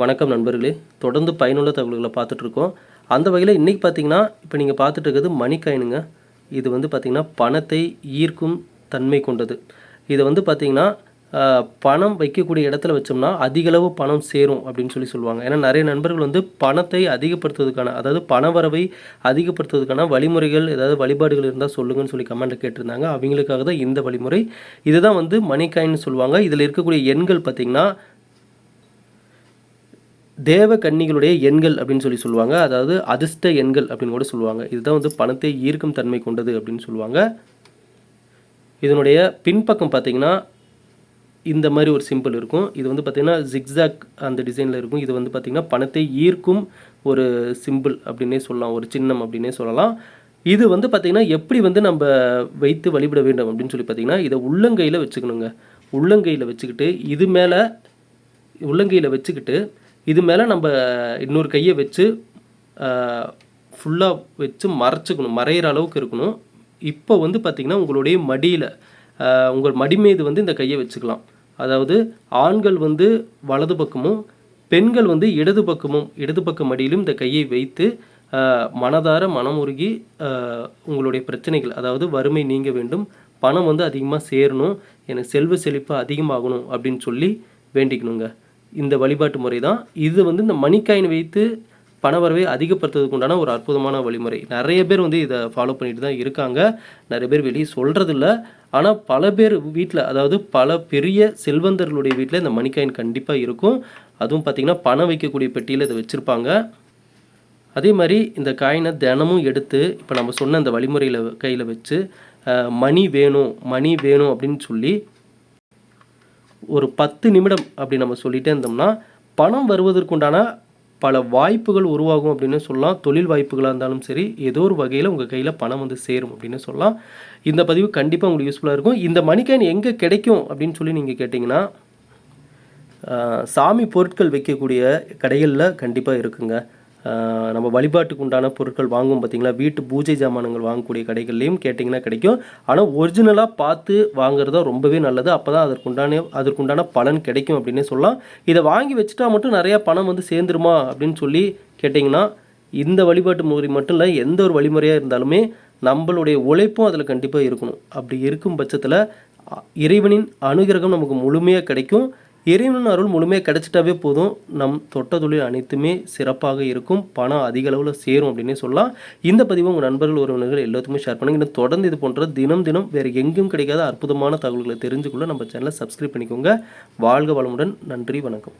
வணக்கம் நண்பர்களே. தொடர்ந்து பயனுள்ள தகவல்களை பார்த்துட்ருக்கோம். அந்த வகையில் இன்றைக்கி பார்த்தீங்கன்னா இப்போ நீங்கள் பார்த்துட்டு இருக்கிறது மணிக்காயினுங்க. இது வந்து பார்த்திங்கன்னா பணத்தை ஈர்க்கும் தன்மை கொண்டது. இதை வந்து பார்த்திங்கன்னா பணம் வைக்கக்கூடிய இடத்துல வச்சோம்னா அதிகளவு பணம் சேரும் அப்படின்னு சொல்லி சொல்லுவாங்க. ஏன்னா நிறைய நண்பர்கள் வந்து பணத்தை அதிகப்படுத்துவதற்கான அதாவது பண வரவை அதிகப்படுத்துவதற்கான வழிமுறைகள் ஏதாவது வழிபாடுகள் இருந்தால் சொல்லுங்கன்னு சொல்லி கமெண்ட்டில் கேட்டிருந்தாங்க. அவங்களுக்காக தான் இந்த வழிமுறை. இதுதான் வந்து மணிக்காயின்னு சொல்லுவாங்க. இதில் இருக்கக்கூடிய எண்கள் பார்த்திங்கன்னா தேவ கன்னிகளுடைய எண்கள் அப்படின்னு சொல்லி சொல்லுவாங்க. அதாவது அதிர்ஷ்ட எண்கள் அப்படின்னு கூட சொல்லுவாங்க. இதுதான் வந்து பணத்தை ஈர்க்கும் தன்மை கொண்டது அப்படின்னு சொல்லுவாங்க. இதனுடைய பின்பக்கம் பார்த்தீங்கன்னா இந்த மாதிரி ஒரு சிம்பிள் இருக்கும். இது வந்து பார்த்திங்கன்னா ஜிக்ஸாக் அந்த டிசைனில் இருக்கும். இது வந்து பார்த்திங்கன்னா பணத்தை ஈர்க்கும் ஒரு சிம்பிள் அப்படின்னே சொல்லலாம். ஒரு சின்னம் அப்படின்னே சொல்லலாம். இது வந்து பார்த்திங்கன்னா எப்படி வந்து நம்ம வைத்து வழிபட வேண்டும் அப்படின்னு சொல்லி பார்த்திங்கன்னா இதை உள்ளங்கையில் வச்சுக்கணுங்க. உள்ளங்கையில் வச்சுக்கிட்டு இது மேலே உள்ளங்கையில் வச்சுக்கிட்டு இது மேலே நம்ம இன்னொரு கையை வச்சு ஃபுல்லாக வச்சு மறைச்சிக்கணும் மறையிற அளவுக்கு இருக்கணும். இப்போ வந்து பார்த்திங்கன்னா உங்களுடைய மடியில் உங்கள் மடி மீது வந்து இந்த கையை வச்சுக்கலாம். அதாவது ஆண்கள் வந்து வலது பக்கமும் பெண்கள் வந்து இடது பக்கமும் இடது பக்க மடியிலும் இந்த கையை வைத்து மனதார மனமுருகி உங்களுடைய பிரச்சனைகள் அதாவது வறுமை நீங்க வேண்டும் பணம் வந்து அதிகமாக சேரணும் எனக்கு செல்வ செழிப்பு அதிகமாகணும் அப்படின்னு சொல்லி வேண்டிக்கணுங்க. இந்த வழிபாட்டு முறை தான் இது வந்து இந்த மணிக்காயின் வைத்து பணவரவை அதிகப்படுத்துறதுக்கு உண்டான ஒரு அற்புதமான வழிமுறை. நிறைய பேர் வந்து இதை ஃபாலோ பண்ணிட்டு தான் இருக்காங்க. நிறைய பேர் வெளியே சொல்கிறதில்ல ஆனால் பல பேர் வீட்டில் அதாவது பல பெரிய செல்வந்தர்களுடைய வீட்டில் இந்த மணிக்காயின் கண்டிப்பாக இருக்கும். அதுவும் பார்த்திங்கன்னா பணம் வைக்கக்கூடிய பெட்டியில் இதை வச்சுருப்பாங்க. அதே மாதிரி இந்த காயினை தினமும் எடுத்து இப்போ நம்ம சொன்ன இந்த வழிமுறையில் கையில் வச்சு மணி வேணும் மணி வேணும் அப்படின்னு சொல்லி ஒரு பத்து நிமிடம் அப்படி நம்ம சொல்லிகிட்டே இருந்தோம்னா பணம் வருவதற்குண்டான பல வாய்ப்புகள் உருவாகும் அப்படின்னு சொல்லலாம். தொழில் வாய்ப்புகளாக இருந்தாலும் சரி ஏதோ ஒரு வகையில் உங்கள் கையில் பணம் வந்து சேரும் அப்படின்னு சொல்லலாம். இந்த பதிவு கண்டிப்பாக உங்களுக்கு யூஸ்ஃபுல்லாக இருக்கும். இந்த மணிக்கேன் எங்கே கிடைக்கும் அப்படின்னு சொல்லி நீங்கள் கேட்டிங்கன்னா சாமி பொருட்கள் வைக்கக்கூடிய கடைகளில் கண்டிப்பாக இருக்குங்க. நம்ம வழிபாட்டுக்கு உண்டான பொருட்கள் வாங்குவோம் பார்த்திங்களா? வீட்டு பூஜை ஜாமானங்கள் வாங்கக்கூடிய கடைகள்லேயும் கேட்டிங்கன்னா கிடைக்கும். ஆனால் ஒரிஜினலாக பார்த்து வாங்குறது ரொம்பவே நல்லது. அப்போ தான் அதற்குண்டான அதற்குண்டான பலன் கிடைக்கும் அப்படின்னே சொல்லலாம். இதை வாங்கி வச்சுட்டா மட்டும் நிறையா பணம் வந்து சேர்ந்துருமா அப்படின்னு சொல்லி கேட்டிங்கன்னா இந்த வழிபாட்டு முறை மட்டும் இல்லை எந்த ஒரு வழிமுறையாக இருந்தாலுமே நம்மளுடைய உழைப்பும் அதில் கண்டிப்பாக இருக்கணும். அப்படி இருக்கும் பட்சத்தில் இறைவனின் அனுகிரகம் நமக்கு முழுமையாக கிடைக்கும். இறைவனின் அருள் முழுமையாக கிடச்சிட்டாவே போதும். நம் தொட்ட தொழில் அனைத்துமே சிறப்பாக இருக்கும். பணம் அதிக அளவில் சேரும் அப்படின்னே சொல்லலாம். இந்த பதிவு உங்கள் நண்பர்கள் உறவினர்கள் எல்லாத்துக்குமே ஷேர் பண்ணுங்கள் இன்னும் தொடர்ந்து இது போன்ற தினம் தினம் வேறு எங்கேயும் கிடைக்காத அற்புதமான தகவல்களை தெரிஞ்சுக்கொள்ள நம்ம சேனலை சப்ஸ்கிரைப் பண்ணிக்கோங்க. வாழ்க வளமுடன். நன்றி வணக்கம்.